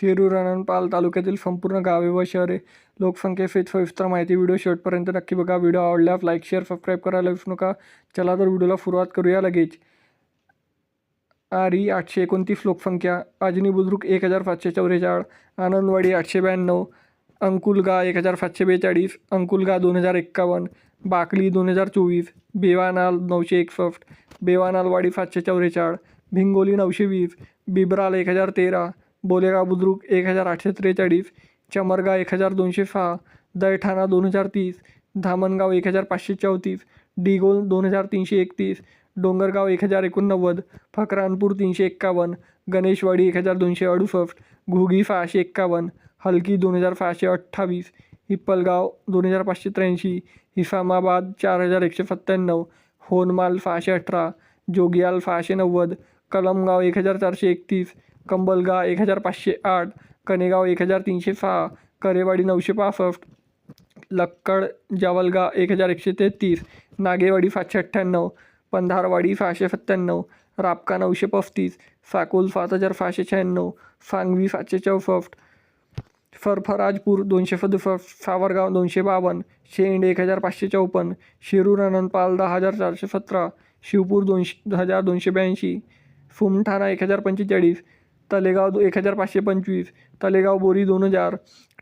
शिरूर अनंतपाल तालुक्यातील संपूर्ण गावे व शहरे. लोकसंख्येसहित सविस्तर माहिती व्हिडिओ शेवटपर्यंत नक्की बघा. व्हिडिओ आवडल्यास लाईक शेअर सबस्क्राईब करायला विसरू नका. चला तर व्हिडिओला सुरुवात करूया लगेच. आरी आठशे एकोणतीस लोकसंख्या आजनी बुद्रुक एक हजार पाचशे चौवेचाळ आनंदवाडी आठशे ब्याण्णव अंकुलगा एक हजार सातशे बेचाळीस अंकुलगा दोन हजार एक्कावन्न बाकली दोन हजार चोवीस बेवानाल नऊशे एकसष्ट बेवानालवाडी सातशे चौवेचाळ भिंगोली नऊशे वीस बिबराल एक हजार तेरा बोलेगाव बुद्रुक एक हजार आठशे त्रेचाळीस चमरगा एक हजार दोनशे सहा दैठाणा दोन हजार तीस धामणगाव एक हजार पाचशे चौतीस डिगोल दोन हजार तीनशे एकतीस डोंगरगाव एक हजार एकोणनव्वद फकरानपूर तीनशे एक्कावन्न गणेशवाडी एक हजार दोनशे अडुसष्ट घुगी सहाशे एक्कावन्न हलकी दोन हजार सहाशे अठ्ठावीस हिप्पलगाव दोन हजार पाचशे त्र्याऐंशी हिसामाबाद चार हजार एकशे सत्त्याण्णव होनमाल सहाशे अठरा जोगियाल सहाशे नव्वद कलमगाव एक हजार चारशे एकतीस कंबलगा एक हजार पाचशे आठ कनेगाव एक हजार तीनशे सहा करेवाडी नऊशे पासष्ट लक्कड जावलगा एक हजार एकशे तेहतीस नागेवाडी सातशे अठ्ठ्याण्णव पंधारवाडी सहाशे सत्त्याण्णव रापका नऊशे पस्तीस साकोल सात हजार सहाशे शहाण्णव सांगवी सातशे चौसष्ट सरफराजपूर दोनशे सदुसष्ट सावरगाव दोनशे बावन्न शेंड एक हजार पाचशे चौपन्न शिरूर अनंतपाल दहा हजार चारशे सतरा शिवपूर दोनशे हजार दोनशे ब्याऐंशी सुमठाणा एक हजार पंचेचाळीस तलेगाव एक हजार पाचशे पंचवीस तलेगाव बोरी दोन हजार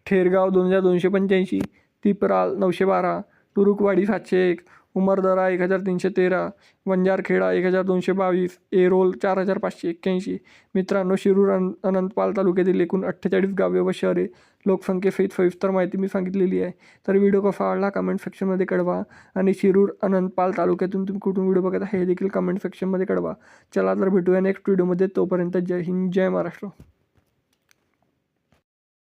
ठेरगाव दोन हजार दोनशे पंच्याऐंशी तिपराल नऊशे बारा तुरुकवाडी सातशे एक उमरदरा एक हजार तीनशे तेरा वंजारखेडा एक हजार दोनशे बावीस एरोल चार हजार पाचशे एक्क्याऐंशी. मित्रांनो शिरूर अन अनंतपाल तालुक्यातील एकूण अठ्ठेचाळीस गावे व शहरे लोकसंख्येसहित सविस्तर माहिती मी सांगितलेली आहे. तर व्हिडिओ कसा आवडला कमेंट सेक्शनमध्ये कळवा आणि शिरूर अनंतपाल तालुक्यातून तुम्ही कुठून व्हिडिओ बघत आहे हे देखील कमेंट सेक्शनमध्ये कळवा. चला तर भेटूया नेक्स्ट व्हिडिओमध्ये. तोपर्यंत जय हिंद जय महाराष्ट्र.